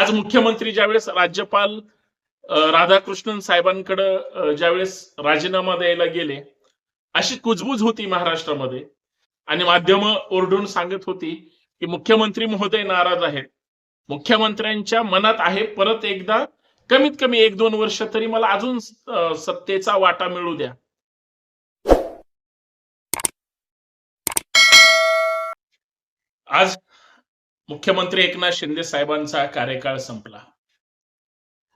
आज मुख्यमंत्री ज्यावेळेस राज्यपाल राधाकृष्णन साहेबांकडे ज्यावेळेस राजीनामा द्यायला गेले अशी कुजबूज होती महाराष्ट्रामध्ये. आणि माध्यम ओरडून सांगत होती की मुख्यमंत्री महोदय नाराज आहेत. मुख्यमंत्र्यांच्या मनात आहे परत एकदा कमीत कमी एक दोन वर्ष तरी मला अजून सत्तेचा वाटा मिळू द्या. आज मुख्यमंत्री एकनाथ शिंदे साहेबांचा कार्यकाळ संपला.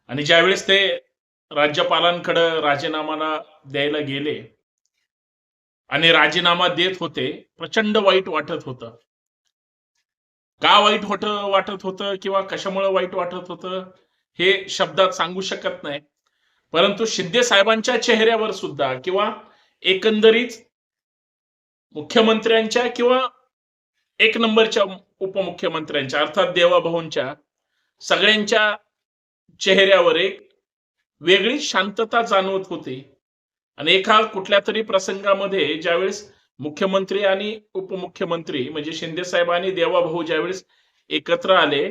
आणि ज्यावेळेस ते राज्यपालांकडे राजीनामा द्यायला गेले आणि राजीनामा देत होते प्रचंड वाईट वाटत होतं. का वाईट होत वाटत होतं किंवा कशामुळे वाईट वाटत होतं हे शब्दात सांगू शकत नाही. परंतु शिंदे साहेबांच्या चेहऱ्यावर सुद्धा किंवा एकंदरीत मुख्यमंत्र्यांच्या किंवा एक नंबरच्या उपमुख्यमंत्र्यांच्या अर्थात देवाभाऊंच्या सगळ्यांच्या चेहऱ्यावर एक वेगळी शांतता जाणवत होती. आणि एका कुठल्या तरी प्रसंगामध्ये ज्यावेळेस मुख्यमंत्री आणि उपमुख्यमंत्री म्हणजे शिंदे साहेब आणि देवाभाऊ ज्यावेळेस एकत्र आले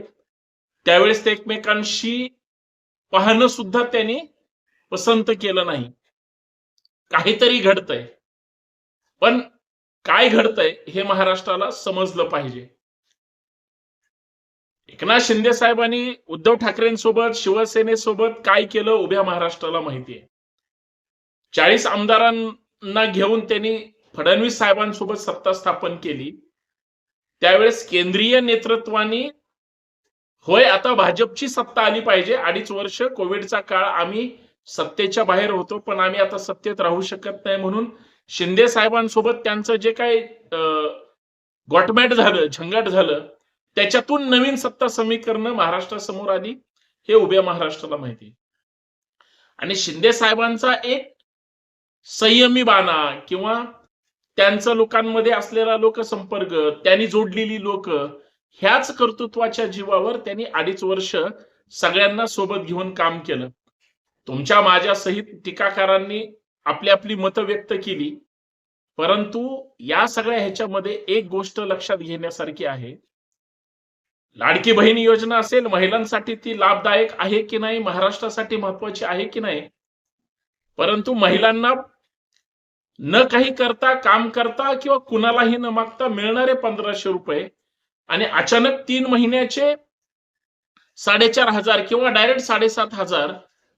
त्यावेळेस ते एकमेकांशी पाहणं सुद्धा त्यांनी पसंत केलं नाही. काहीतरी घडतंय. पण काय घडतंय हे महाराष्ट्राला समजलं पाहिजे. एकनाथ शिंदे साहेबांनी उद्धव ठाकरेंसोबत शिवसेनेसोबत काय केलं उभ्या महाराष्ट्राला माहितीये. चाळीस आमदारांना घेऊन त्यांनी फडणवीस साहेबांसोबत सत्ता स्थापन केली. त्यावेळेस केंद्रीय नेतृत्वाने होय आता भाजपची सत्ता आली पाहिजे अडीच वर्ष कोविडचा काळ आम्ही सत्तेच्या बाहेर होतो पण आम्ही आता सत्तेत राहू शकत नाही म्हणून शिंदे साहेबांसोबत त्यांचं जे काही अं, गॉटमॅट झालं झंगाट झालं त्याच्यातून नवीन सत्ता समीकरण महाराष्ट्रासमोर आली हे उभ्या महाराष्ट्राला माहिती. आणि शिंदे साहेबांचा एक संयमी बाणा किंवा त्यांचा लोकांमध्ये असलेला लोकसंपर्क त्यांनी जोडलेली लोक ह्याच कर्तृत्वाच्या जीवावर त्यांनी अडीच वर्ष सगळ्यांना सोबत घेऊन काम केलं. तुमच्या माझ्या सहित टीकाकारांनी आपली आपली मतं व्यक्त केली. परंतु या सगळ्या ह्याच्यामध्ये एक गोष्ट लक्षात घेण्यासारखी आहे. लाडकी बहीण योजना असेल महिलांसाठी ती लाभदायक आहे की नाही महाराष्ट्रासाठी महत्वाची आहे की नाही? परंतु महिलांना न काही करता काम करता किंवा कुणालाही न मागता मिळणारे पंधराशे रुपये आणि अचानक तीन महिन्याचे साडेचार हजार किंवा डायरेक्ट साडेसात हजार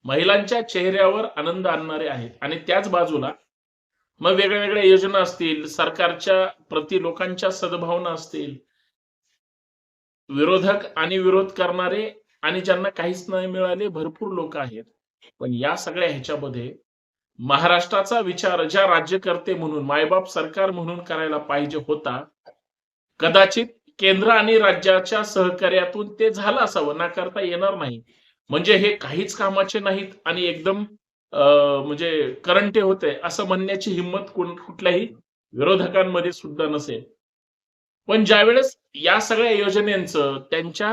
महिलांच्या चेहऱ्यावर आनंद आणणारे आहेत. आणि त्याच बाजूला मग वेगळ्या वेगळ्या योजना असतील सरकारच्या प्रति लोकांच्या सद्भावना असतील विरोधक आणि विरोध करणारे आणि ज्यांना काहीच नाही मिळाले भरपूर लोक आहेत. पण या सगळ्या ह्याच्यामध्ये महाराष्ट्राचा विचार ज्या राज्यकर्ते म्हणून मायबाप सरकार म्हणून करायला पाहिजे होता कदाचित केंद्र आणि राज्याच्या सहकार्यातून ते झालं असावं नाकारता येणार नाही. म्हणजे हे काहीच कामाचे नाहीत आणि एकदम अं, म्हणजे करंटे होते असं म्हणण्याची हिंमत कोण कुठल्याही विरोधकांमध्ये सुद्धा नसेल. पण ज्यावेळेस या सगळ्या योजनेचं त्यांच्या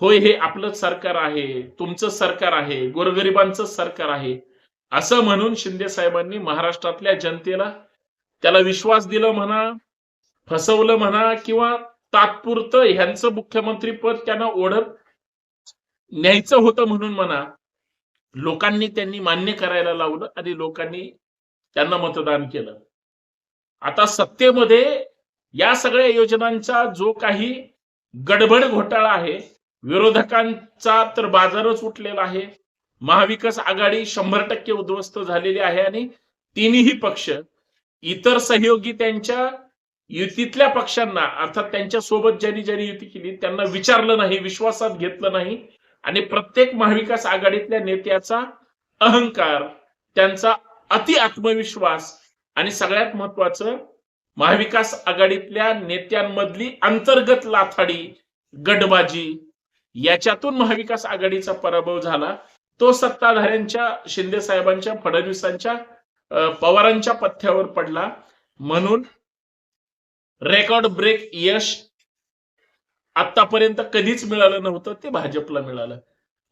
होय हे आपलंच सरकार आहे तुमचं सरकार आहे गोरगरिबांचं सरकार आहे असं म्हणून शिंदे साहेबांनी महाराष्ट्रातल्या जनतेला त्याला विश्वास दिलं म्हणा फसवलं म्हणा किंवा तात्पुरतं ह्यांचं मुख्यमंत्री पद त्यांना ओढत न्यायचं होतं म्हणून म्हणा लोकांनी त्यांनी मान्य करायला लावलं आणि लोकांनी त्यांना मतदान केलं. आता सत्तेमध्ये या सगळ्या योजनांचा जो काही गडबड घोटाळा आहे विरोधकांचा तर बाजारच उठलेला आहे. महाविकास आघाडी शंभर टक्के उद्ध्वस्त झालेली आहे आणि तिन्ही पक्ष इतर सहयोगी त्यांच्या युतीतल्या पक्षांना अर्थात त्यांच्यासोबत ज्यांनी ज्यांनी युती केली त्यांना विचारलं नाही विश्वासात घेतलं नाही. आणि प्रत्येक महाविकास आघाडीतल्या नेत्याचा अहंकार त्यांचा अति आत्मविश्वास आणि सगळ्यात महत्वाचं महाविकास आघाडीतल्या नेत्यांमधली अंतर्गत लाथाडी गटबाजी याच्यातून महाविकास आघाडीचा पराभव झाला. तो सत्ताधाऱ्यांच्या शिंदे साहेबांच्या फडणवीसांच्या पवारांच्या पथ्यावर पडला. म्हणून रेकॉर्ड ब्रेक यश आतापर्यंत कधीच मिळालं नव्हतं ते भाजपला मिळालं.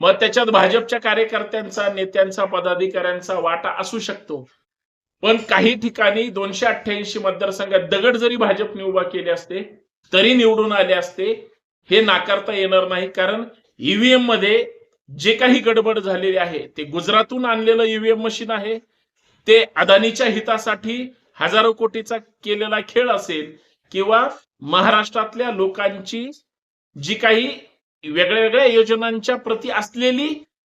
मग त्याच्यात भाजपच्या कार्यकर्त्यांचा नेत्यांचा पदाधिकाऱ्यांचा वाटा असू शकतो. पण काही ठिकाणी दोनशे अठ्ठ्याऐंशी मतदारसंघात दगड जरी भाजपने उभा केले असते तरी निवडून आले असते हे नाकारता येणार नाही. कारण ईव्हीएममध्ये जे काही गडबड झालेली आहे ते गुजरातून आणलेलं ईव्हीएम मशीन आहे ते अदानीच्या हितासाठी हजारो कोटीचा केलेला खेळ असेल किंवा महाराष्ट्रातल्या लोकांची जी काही वेगळ्या वेगळ्या योजनांच्या प्रती असलेली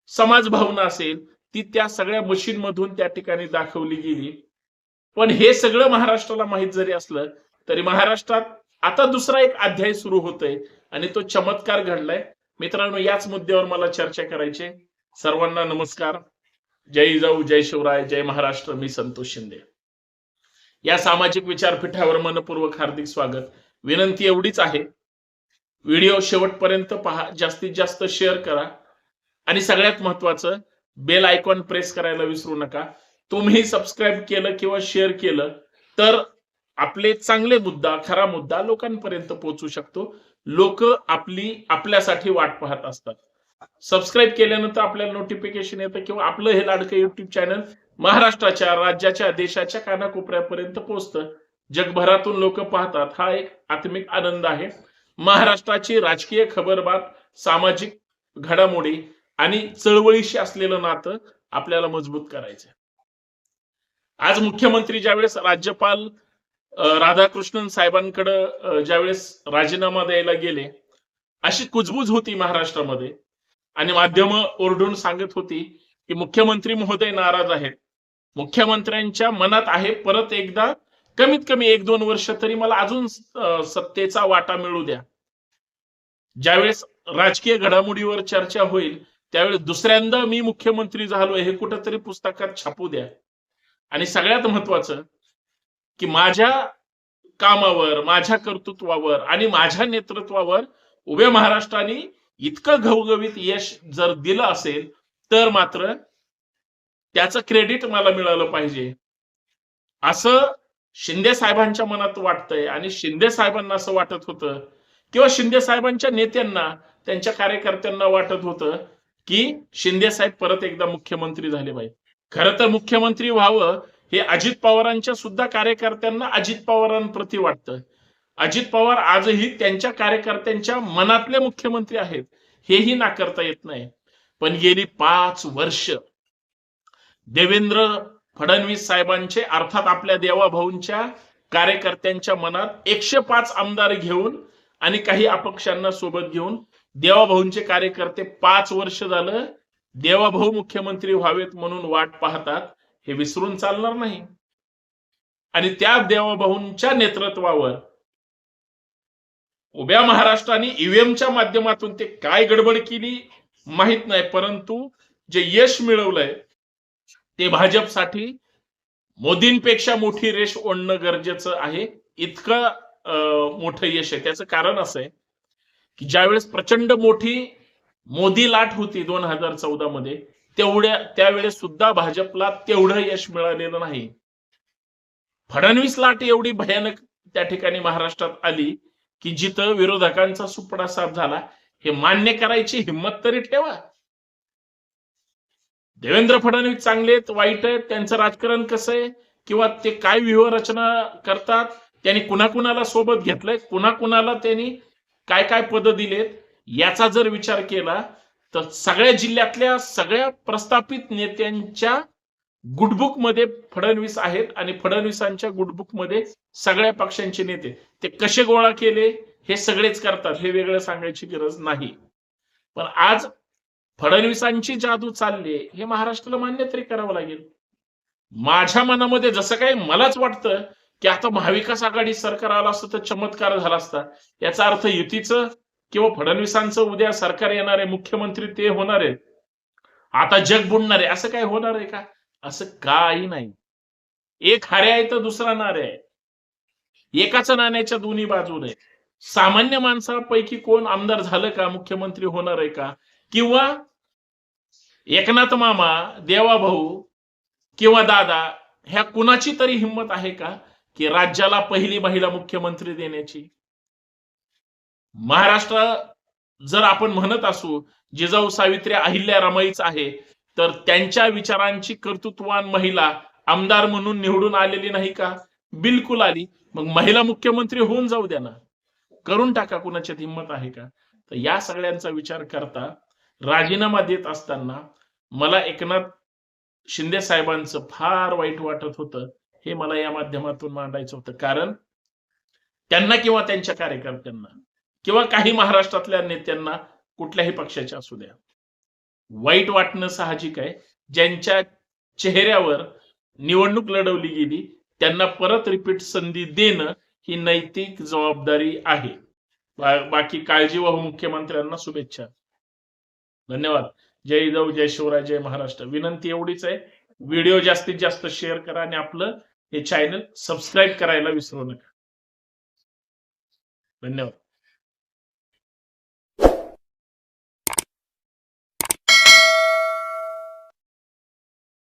समाज भावना असेल ती त्या सगळ्या मशीन मधून त्या ठिकाणी दाखवली गेली. पण हे सगळं महाराष्ट्राला माहीत जरी असलं तरी महाराष्ट्रात आता दुसरा एक अध्याय सुरू होतोय आणि तो चमत्कार घडलाय. मित्रांनो याच मुद्द्यावर मला चर्चा करायची सर्वांना नमस्कार. जय जाऊ जय शिवराय जय महाराष्ट्र मी संतोष शिंदे. या सामाजिक विचारपीठावर मनपूर्वक हार्दिक स्वागत. विनंती एवढीच आहे व्हिडिओ शेवटपर्यंत पहा जास्तीत जास्त शेअर करा. आणि सगळ्यात महत्वाचं बेल आयकॉन प्रेस करायला विसरू नका. तुम्ही सबस्क्राईब केलं किंवा शेअर केलं तर आपले चांगले मुद्दा खरा मुद्दा लोकांपर्यंत पोहोचू शकतो. लोक आपली आपल्यासाठी वाट पाहत असतात. सबस्क्राईब केल्यानंतर आपल्याला नोटिफिकेशन येतं किंवा आपलं हे लाडकं युट्यूब चॅनल महाराष्ट्राच्या राज्याच्या देशाच्या कानाकोपऱ्यापर्यंत पोहोचतं. जगभरातून लोक पाहतात. हा एक आत्मिक आनंद आहे. महाराष्ट्राची राजकीय खबरबात सामाजिक घडामोडी आणि चळवळीशी असलेलं नातं आपल्याला मजबूत करायचं आज मुख्यमंत्री ज्यावेळेस राज्यपाल राधाकृष्णन साहेबांकडे ज्यावेळेस राजीनामा द्यायला गेले अशी कुजबूज होती महाराष्ट्रामध्ये. आणि माध्यम ओरडून सांगत होती की मुख्यमंत्री महोदय नाराज आहेत. मुख्यमंत्र्यांच्या मनात आहे परत एकदा कमीत कमी एक दोन वर्ष तरी मला अजून सत्तेचा वाटा मिळू द्या. ज्यावेळेस राजकीय घडामोडीवर चर्चा होईल त्यावेळेस दुसऱ्यांदा मी मुख्यमंत्री झालो हे कुठंतरी पुस्तकात छापू द्या. आणि सगळ्यात महत्वाचं की माझ्या कामावर माझ्या कर्तृत्वावर आणि माझ्या नेतृत्वावर उभ्या महाराष्ट्राने इतकं घवघवीत यश जर दिलं असेल तर मात्र त्याचं क्रेडिट मला मिळालं पाहिजे. असं शिंदे साहेबांच्या मनात वाटतंय आणि शिंदे साहेबांना असं वाटत होतं किंवा शिंदे साहेबांच्या नेत्यांना त्यांच्या कार्यकर्त्यांना वाटत होतं की शिंदे साहेब परत एकदा मुख्यमंत्री झाले पाहिजे खरं तर मुख्यमंत्री व्हावं हे अजित पवारांच्या सुद्धा कार्यकर्त्यांना अजित पवारांप्रती वाटतं. अजित पवार आजही त्यांच्या कार्यकर्त्यांच्या मनातले मुख्यमंत्री आहेत हेही नाकारता येत नाही. पण गेली पाच वर्ष देवेंद्र फडणवीस साहेबांचे अर्थात आपल्या देवाभाऊंच्या कार्यकर्त्यांच्या मनात एकशे पाच आमदार घेऊन आणि काही अपक्षांना सोबत घेऊन देवाभाऊंचे कार्यकर्ते पाच वर्ष झालं देवाभाऊ मुख्यमंत्री व्हावेत म्हणून वाट पाहतात हे विसरून चालणार नाही. आणि त्या देवाभाऊंच्या नेतृत्वावर उभ्या महाराष्ट्राने ईव्हीएमच्या माध्यमातून ते काय गडबड केली माहीत नाही परंतु जे यश मिळवलंय ते भाजपसाठी मोदींपेक्षा मोठी रेष ओढणं गरजेचं आहे. इतकं मोठं यश आहे. त्याचं कारण असं आहे की ज्यावेळेस प्रचंड मोठी मोदी लाट होती दोन हजार चौदा मध्ये तेवढ्या त्यावेळेस सुद्धा भाजपला तेवढं यश मिळालेलं नाही. फडणवीस लाट एवढी भयानक त्या ठिकाणी महाराष्ट्रात आली की जिथं विरोधकांचा सुपडा साफ झाला हे मान्य करायची हिंमत तरी ठेवा. देवेंद्र फडणवीस चांगले आहेत वाईट आहेत त्यांचं राजकारण कसं आहे किंवा ते काय व्यूहरचना करतात त्यांनी कुणाकुणाला सोबत घेतलंय कुणाकुणाला त्यांनी काय काय पद दिलेत याचा जर विचार केला तर सगळ्या जिल्ह्यातल्या सगळ्या प्रस्थापित नेत्यांच्या गुडबुकमध्ये फडणवीस आहेत आणि फडणवीसांच्या गुडबुकमध्ये सगळ्या पक्षांचे नेते ते कसे गोळा केले हे सगळेच करतात हे वेगळं सांगायची गरज नाही. पण आज फडणवीसांची जादू चालली हे महाराष्ट्राला मान्य तरी करावं लागेल. माझ्या मनामध्ये जसं काही मलाच वाटतं की आता महाविकास आघाडी सरकार आलं असतं तर चमत्कार झाला असता. याचा अर्थ युतीचं किंवा फडणवीसांचं उद्या सरकार येणार आहे मुख्यमंत्री ते होणार आहे आता जग बुडणार आहे असं काय होणार आहे का? असं काही नाही. एक हरे आहे तर दुसरा नारे आहे. एकाच नाण्याच्या दोन्ही बाजूने. सामान्य माणसापैकी कोण आमदार झालं का मुख्यमंत्री होणार आहे का? किंवा एकनाथ मामा देवा भाऊ किंवा दादा ह्या कुणाची तरी हिंमत आहे का की राज्याला पहिली महिला मुख्यमंत्री देण्याची? महाराष्ट्र जर आपण म्हणत असू जिजाऊ सावित्री अहिल्या रमाईच आहे तर त्यांच्या विचारांची कर्तृत्वान महिला आमदार म्हणून निवडून आलेली नाही का? बिलकुल आली. मग महिला मुख्यमंत्री होऊन जाऊ द्या ना. करून टाका कुणाच्यात हिंमत आहे का? तर या सगळ्यांचा विचार करता राजीनामा देत असताना मला एकनाथ शिंदे साहेबांचं फार वाईट वाटत होतं. हे मला या माध्यमातून मांडायचं होतं. कारण त्यांना किंवा त्यांच्या कार्यकर्त्यांना किंवा काही महाराष्ट्रातल्या नेत्यांना कुठल्याही पक्षाच्या असू द्या. वाईट वाटणं साहजिक आहे. ज्यांच्या चेहऱ्यावर निवडणूक लढवली गेली त्यांना परत रिपीट संधी देणं ही नैतिक जबाबदारी आहे. बा- बाकी काळजी वाहू मुख्यमंत्र्यांना शुभेच्छा. धन्यवाद. जय जाऊ जय शिवराय जय महाराष्ट्र. विनंती एवढीच आहे. व्हिडिओ जास्तीत जास्त शेअर करा आणि आपलं हे चॅनल सबस्क्राईब करायला विसरू नका. धन्यवाद.